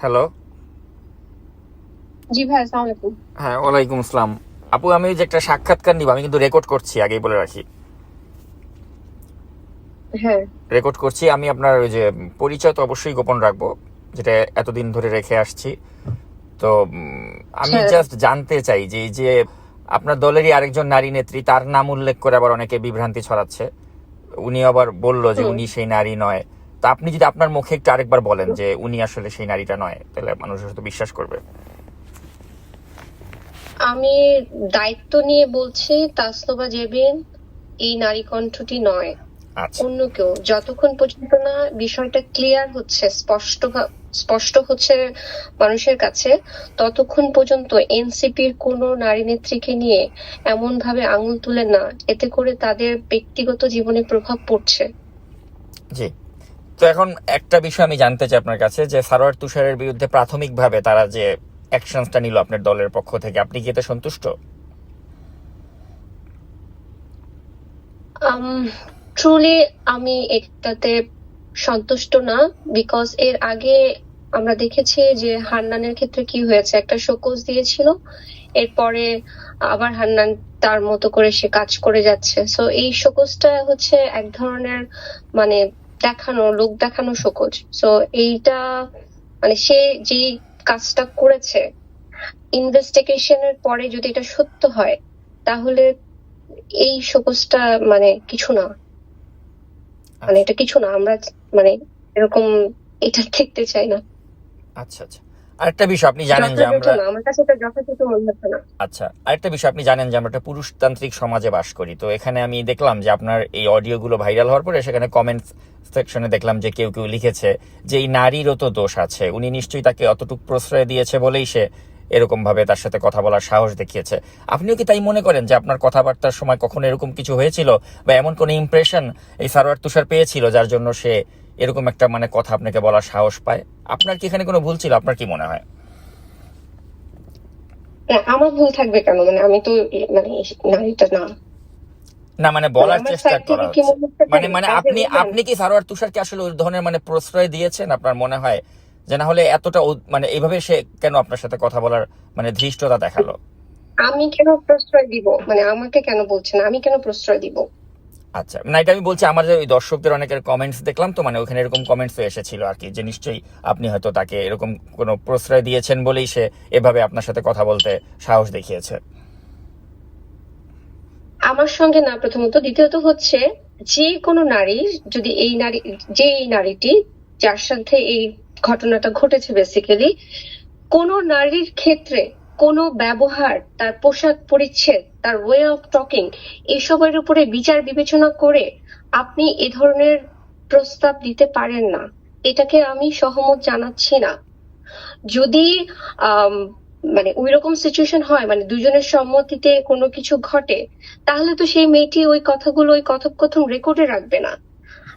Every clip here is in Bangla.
হ্যালো জি ভাই আসসালামু আলাইকুম। হ্যাঁ ওয়ালাইকুম আসসালাম। আপু আমি যে একটা সাক্ষাৎকার নিব আমি কিন্তু রেকর্ড করছি আগেই বলে রাখি। হ্যাঁ। রেকর্ড করছি আমি আপনার ওই যে পরিচয় তো অবশ্যই গোপন রাখব যেটা এতদিন ধরে রেখে আসছি। তো আমি হ্যাঁ। জাস্ট জানতে চাই যে যে আপনার দলেরই আরেকজন নারী নেত্রী তার নাম উল্লেখ করে আবার অনেকে বিভ্রান্তি ছড়াচ্ছে। উনি আবার বলল যে উনি সেই নারী নয়। তা আপনি যদি আপনার মুখে একটু আরেকবার বলেন যে উনি আসলে সেই নারীটা নয় তাহলে মানুষ হয়তো বিশ্বাস করবে। আমি দায়িত্ব নিয়ে বলছি তাসনোবা জেবিন এই নারী কণ্ঠটি নয়। আচ্ছা। অন্য কেউ। যতক্ষণ পর্যন্ত না বিষয়টা ক্লিয়ার হচ্ছে স্পষ্ট স্পষ্ট হচ্ছে মানুষের কাছে ততক্ষণ পর্যন্ত এনসিপির কোনো নারী নেত্রীকে নিয়ে এমন ভাবে আঙুল তুলে না এতে করে তাদের ব্যক্তিগত জীবনে প্রভাব পড়ছে। জি। তো এখন একটা বিষয় আমি জানতে চাই আপনার কাছে, যে সারোয়ার তুষারের বিরুদ্ধে প্রাথমিকভাবে তারা যে অ্যাকশনসটা নিল আপনার দলের পক্ষ থেকে, আপনি কি এতে সন্তুষ্ট? ট্রুলি আমি এটাতে সন্তুষ্ট না বিকজ এর আগে আমরা দেখেছি যে হান্নানের ক্ষেত্রে কি হয়েছে। একটা শোকজ দিয়েছিল, এরপরে আবার হান্নান তার মতো করে সে কাজ করে যাচ্ছে। সো এই শোকজটা হচ্ছে এক ধরনের মানে দেখানো লোক দেখানো শোকজ সো এইটা মানে সে যে কাজটা করেছে ইনভেস্টিগেশনের পরে যদি এটা সত্য হয় তাহলে এই সকোজটা মানে কিছু না। মানে এটা কিছু না আমরা মানে এরকম এটা দেখতে চাই না। আচ্ছা আচ্ছা। আরেকটা বিষয় আপনি জানেন যে আমরা আমার কাছে এটা যথাযথ মনে হচ্ছে না। আচ্ছা আরেকটা বিষয় আপনি জানেন যে আমরা একটা পুরুষতান্ত্রিক সমাজে বাস করি। তো এখানে আমি দেখলাম যে আপনার এই অডিও গুলো ভাইরাল হওয়ার পরে সেখানে কমেন্টস সেকশনে দেখলাম যে কেউ কেউ লিখেছে যে এই নারীরও তো দোষ আছে উনি নিশ্চয়ই তাকে অতটুকু প্রশ্রয় দিয়েছে বলেই সে এরকম ভাবে তার সাথে কথা বলার সাহস দেখিয়েছে। আপনিও কি তাই মনে করেন যে আপনার কথাবার্তার সময় কখনো এরকম কিছু হয়েছিল বা এমন কোন ইমপ্রেশন এই সারোয়ার তুষার পেয়েছিল যার জন্য সে এরকম একটা মানে কথা আপনাকে বলার সাহস পায়? আপনার কি এখানে কোনো ভুল ছিল? আপনার কি মনে হয়? আমার ভুল থাকবে কেন? মানে আমি তো মানে নারীটা না। না মানে বলার চেষ্টা করা মনে মানে মানে আপনি আপনি কি সারোয়ার তুষারকে আসলে ওই ধরনের মানে প্রশ্রয় দিয়েছেন আপনার মনে হয়? যে না হলে এতটা মানে এইভাবে সে কেন আপনার সাথে কথা বলার মানে ধৃষ্টতা দেখাল? আমি কেন প্রশ্রয় দিব? মানে আমাকে কেন বলছেন আমি কেন প্রশ্রয় দিব? আচ্ছা না এটা আমি বলছি আমার ওই দর্শকদের অনেকের কমেন্টস দেখলাম তো মানে ওখানে এরকম কমেন্টস এসেছিল আর কি যে নিশ্চয়ই আপনি হয়তো তাকে এরকম কোনো প্রশ্রয় দিয়েছেন বলেই সে এভাবে আপনার সাথে কথা বলতে সাহস দেখিয়েছে। আমার সঙ্গে না প্রথমত। দ্বিতীয়ত হচ্ছে যে কোনো নারী যদি এই নারী যে এই নারীটি যার সাথে এই ঘটনাটা ঘটেছে বেসিক্যালি কোন নারীর ক্ষেত্রে কোনো ব্যবহার, তার পোশাক পরিচ্ছদ, তার ওয়ে অফ টকিং এসবের উপরে বিচার বিবেচনা করে আপনি এ ধরনের প্রস্তাব দিতে পারেন না। এটাকে আমি সহমত জানাচ্ছি না। যদি মানে ওই রকম সিচুয়েশন হয় মানে দুজনের সম্মতিতে কোনো কিছু ঘটে, তাহলে তো সেই মেয়েটি ওই কথাগুলো, ওই কথোপকথন রেকর্ডে রাখবে না।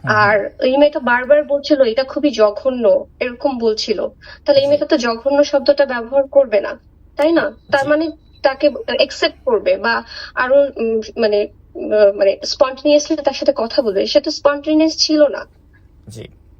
আর এই মেয়েটা বারবার বলছিল এটা খুবই জঘন্য। এরকম বলছিল। তাহলে এই মেয়েটা তো জঘন্য শব্দটা ব্যবহার করবে না তাই না? তার মানে তাকে একসেপ্ট করবে বা আরও মানে মানে স্পন্টেনিয়াসলি তার সাথে কথা বলবে। সে তো স্পন্টিনিয়াস ছিল না।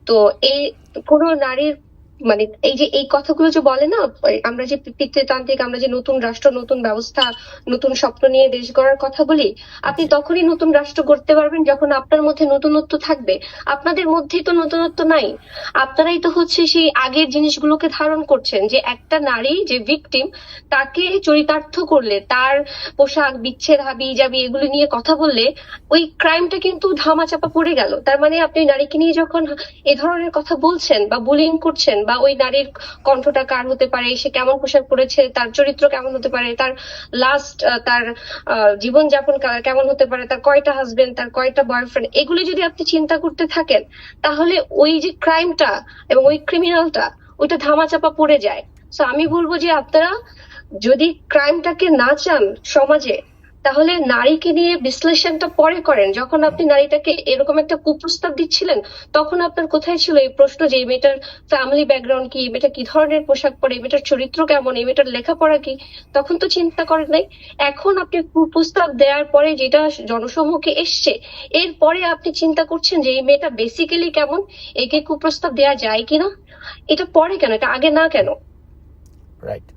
তো এই কোনো নারীর মানে এই যে এই কথাগুলো যে বলে না আমরা যে পিতৃতান্ত্রিক আমরা যে নতুন রাষ্ট্র নতুন ব্যবস্থা নতুন স্বপ্ন নিয়ে দেশ গড়ার কথা বলি আপনি তখনই নতুন রাষ্ট্র গড়তে পারবেন যখন আপনার মধ্যে নতুনত্ব থাকবে। আপনাদের মধ্যেই তো নতুনত্ব নাই। আপনারাই তো হচ্ছে সেই আগের জিনিসগুলোকে ধারণ করছেন যে একটা নারী যে ভিকটিম তাকে চরিতার্থ করলে তার পোশাক বিচ্ছেদ হাবি যাবি এগুলো নিয়ে কথা বললে ওই ক্রাইমটা কিন্তু ধামাচাপা পড়ে গেল। তার মানে আপনি নারীকে নিয়ে যখন এ ধরনের কথা বলছেন বা বুলিং করছেন বা ওই নারীর কণ্ঠটা কার হতে পারে, সে কেমন পোশাক পরেছে তার চরিত্র কেমন হতে পারে, তার লাস্ট তার জীবন যাপন কেমন হতে পারে, তার কয়টা হাজবেন্ড তার কয়টা বয়ফ্রেন্ড এগুলো যদি আপনি চিন্তা করতে থাকেন, তাহলে ওই যে ক্রাইমটা এবং ওই ক্রিমিনালটা ওইটা ধামাচাপা পড়ে যায়। তো আমি বলব যে আপনারা যদি ক্রাইমটাকে না চান সমাজে তাহলে নারীকে নিয়ে বিশ্লেষণটা পরে করেন। যখন আপনি নারীটাকে এরকম একটা কুপ্রস্তাব দিচ্ছিলেন, তখন আপনার কোথায় ছিল এই প্রশ্ন যে, এই মেয়েটার ফ্যামিলি ব্যাকগ্রাউন্ড কি? মেয়েটা কি ধরনের পোশাক পরে? মেয়েটার চরিত্র কেমন? এই মেয়েটার লেখাপড়া কি? তখন তো চিন্তা করেন নাই। এখন আপনি কুপ্রস্তাব দেওয়ার পরে যেটা জনসমুখে এসছে এরপরে আপনি চিন্তা করছেন যে, এই মেয়েটা বেসিক্যালি কেমন? একে কুপ্রস্তাব দেওয়া যায় কিনা? এটা পরে কেন? এটা আগে না কেন? রাইট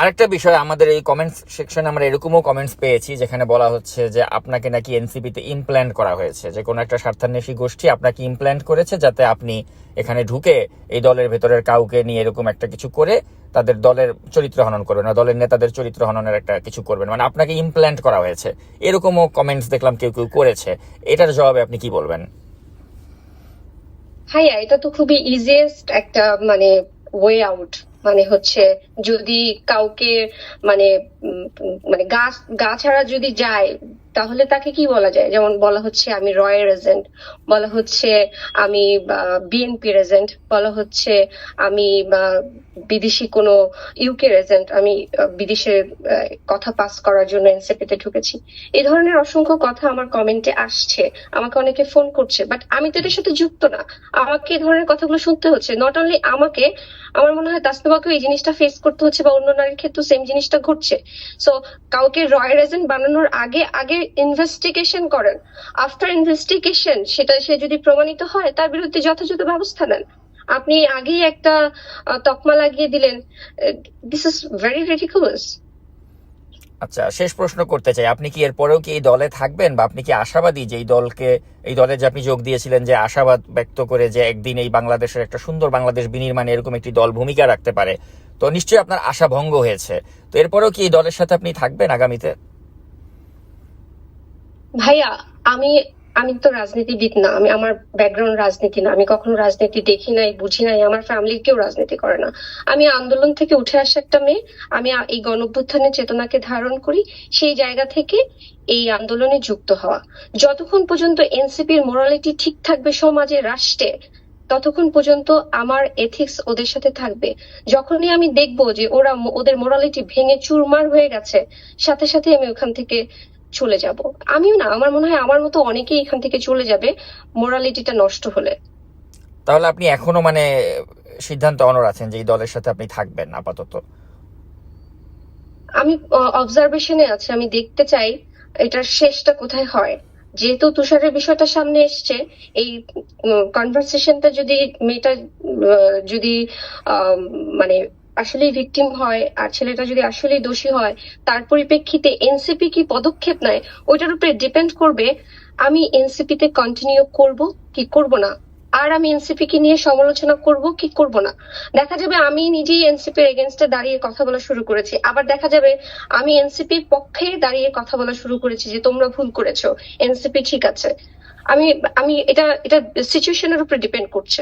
আরেকটা বিষয় আমাদের এই কমেন্টস সেকশনে আমরা এরকমও কমেন্টস পেয়েছি, যেখানে বলা হচ্ছে যে আপনাকে নাকি এনসিপিতে ইমপ্ল্যান্ট করা হয়েছে। যে কোনো একটা স্বার্থান্বেষী গোষ্ঠী আপনাকে ইমপ্ল্যান্ট করেছে যাতে আপনি এখানে ঢুকে এই দলের ভেতরের কাউকে নিয়ে এরকম একটা কিছু করে তাদের দলের চরিত্র হনন করবেন না দলের নেতাদের চরিত্র হননের একটা কিছু করবেন। মানে আপনাকে ইমপ্ল্যান্ট করা হয়েছে। এরকমও কমেন্টস দেখলাম কেউ কেউ করেছে। এটার জবাবে আপনি কি বলবেন? হ্যাঁ এটা তো খুবই ইজিয়েস্ট একটা মানে ওয়ে আউট মানে হচ্ছে যদি কাউকে মানে মানে গা গা ছাড়া যদি যায় তাহলে তাকে কি বলা যায়? যেমন বলা হচ্ছে, আমি রয়ের এজেন্ট বলা হচ্ছে, আমি বিএনপি এজেন্ট বলা হচ্ছে, আমি বিদেশি কোনো ইউকে এজেন্ট আমি বিদেশে কথা পাস করার জন্য এনসিপিতে ঢুকেছি। এই ধরনের অসংখ্য কথা আমার কমেন্টে আসছে। আমাকে অনেকে ফোন করছে। বাট আমি তো এটার সাথে যুক্ত না। আমাকে এই ধরনের কথাগুলো শুনতে হচ্ছে। নট অনলি আমাকে, আমার মনে হয় তাসনিমাকেও এই জিনিসটা ফেস করতে হচ্ছে বা অন্য নারীর ক্ষেত্রেও সেম জিনিসটা ঘটছে। সো কাউকে রয়্যাল এজেন্ট বানানোর আগে আগে ইনভেস্টিগেশন করেন। আফটার ইনভেস্টিগেশন সেটা সে যদি প্রমাণিত হয়, তার বিরুদ্ধে যথাযথ ব্যবস্থা নেন। আপনি আগেই একটা তকমা লাগিয়ে দিলেন। দিস ইজ ভেরি রেডিকুলাস আচ্ছা শেষ প্রশ্ন করতে চাই। আপনি কি এরপরেও কি এই দলে থাকবেন বা আপনি কি আশাবাদী যে এই দলকে, এই দলে যে আপনি যোগ দিয়েছিলেন যে আশাবাদ ব্যক্ত করে যে একদিন এই বাংলাদেশের একটা সুন্দর বাংলাদেশ বিনির্মাণে এরকম একটি দল ভূমিকা রাখতে পারে? তো নিশ্চয়ই আপনার আশা ভঙ্গ হয়েছে। তো এরপরেও কি এই দলের সাথে আপনি থাকবেন আগামীতে? ভাইয়া, আমি আমি তো রাজনীতিবিদ না, আমি আমার ব্যাকগ্রাউন্ড রাজনীতি না, আমি কখনো রাজনীতি দেখি নাই, বুঝি নাই, আমার ফ্যামিলির কেউ রাজনীতি করে না। আমি আন্দোলন থেকে উঠে আসা একটা মেয়ে, আমি এই গণঅভ্যুত্থানের চেতনাকে ধারণ করি, সেই জায়গা থেকে এই আন্দোলনে যুক্ত হওয়া। যতক্ষণ পর্যন্ত এনসিপির মোরালিটি ঠিক থাকবে সমাজে রাষ্ট্রে, ততক্ষণ পর্যন্ত আমার এথিক্স ওদের সাথে থাকবে। যখনই আমি দেখব যে ওরা ওদের মোরালিটি ভেঙে চুরমার হয়ে গেছে, সাথে সাথে আমি ওখান থেকে চলে যাব। আমিও না আমার মনে হয় আমার মতো অনেকেই এখান থেকে চলে যাবে মোরালিটিটা নষ্ট হলে। তাহলে আপনি এখনও মানে সিদ্ধান্ত অনর আছেন যে এই দলের সাথে আপনি থাকবেন আপাতত? আমি অবজারভেশনে আছি আমি দেখতে চাই এটার শেষটা কোথায় হয়। যেহেতু তুষারের বিষয়টা সামনে এসছে এই কনভারসেশনটা যদি মেয়েটা যদি মানে আসলেই ভিকটিম হয়, আর ছেলেটা যদি আসলেই দোষী হয়, তার পরিপ্রেক্ষিতে এনসিপি কি পদক্ষেপ নেয়, ওইটার উপরে ডিপেন্ড করবে, আমি এনসিপি তে কন্টিনিউ করব কি করব না? আর আমি এনসিপি কে নিয়ে সমালোচনা করব কি করব না? দেখা যাবে আমি নিজেই এনসিপি এর এগেনস্টে দাঁড়িয়ে কথা বলা শুরু করেছি। আবার দেখা যাবে আমি এনসিপির পক্ষে দাঁড়িয়ে কথা বলা শুরু করেছি যে তোমরা ভুল করেছ। এনসিপি ঠিক আছে। আমি আমি এটা এটা সিচুয়েশনের উপরে ডিপেন্ড করছে।